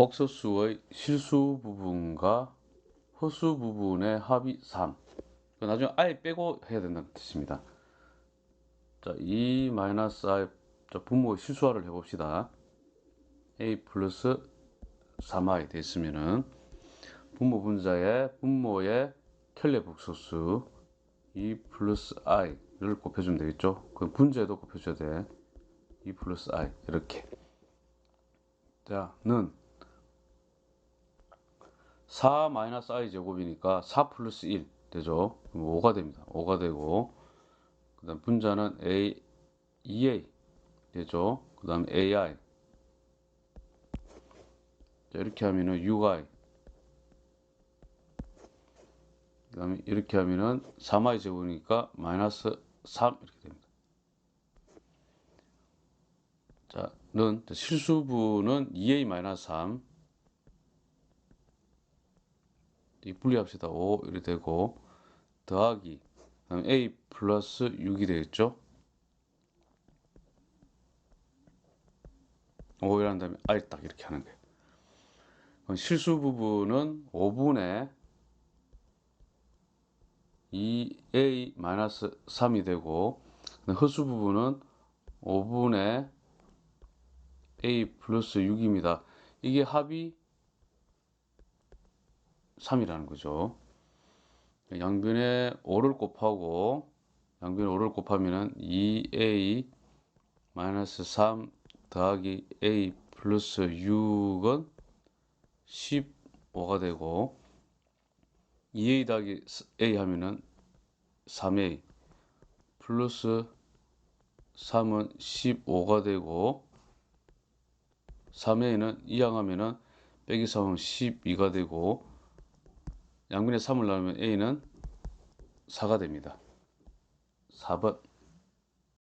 복소수의 실수 부분과 허수 부분의 합이 3. 나중에 아예 빼고 해야 된다는 뜻입니다. 자, 2 마이너스 i 자, 분모의 실수화를 해봅시다. a 플러스 3i 됐으면은 분모 분자의 분모의 켤레 복소수 2 플러스 i를 곱해주면 되겠죠. 그 분자에도 곱해줘야 돼. 2 플러스 i 이렇게. 자, 는 4 마이너스 i 제곱이니까 4 플러스 1 되죠. 그럼 5가 됩니다. 5가 되고 그 다음 분자는 a 2a 되죠. 그 다음 ai 자, 이렇게 하면은 6i 그 다음에 이렇게 하면은 3i 제곱이니까 마이너스 3 이렇게 됩니다. 자, 는 실수분은 2a 마이너스 3 이 분리합시다. 5 이렇게 되고 더하기 그다음 a 플러스 6이 되겠죠. 5이란 다음에 i 딱 이렇게 하는 거예요. 그럼 실수 부분은 5분의 2a 마이너스 3이 되고 허수 부분은 5분의 a 플러스 6입니다. 이게 합이 3이라는 거죠. 양변에 5를 곱하고 양변에 5를 곱하면은 2a 마이너스 3 더하기 a 플러스 6은 15가 되고 2a 더하기 a 하면은 3a 플러스 3은 15가 되고 3a는 이항하면은 빼기 3은 12가 되고 양변에 3을 나누면 a는 4가 됩니다. 4번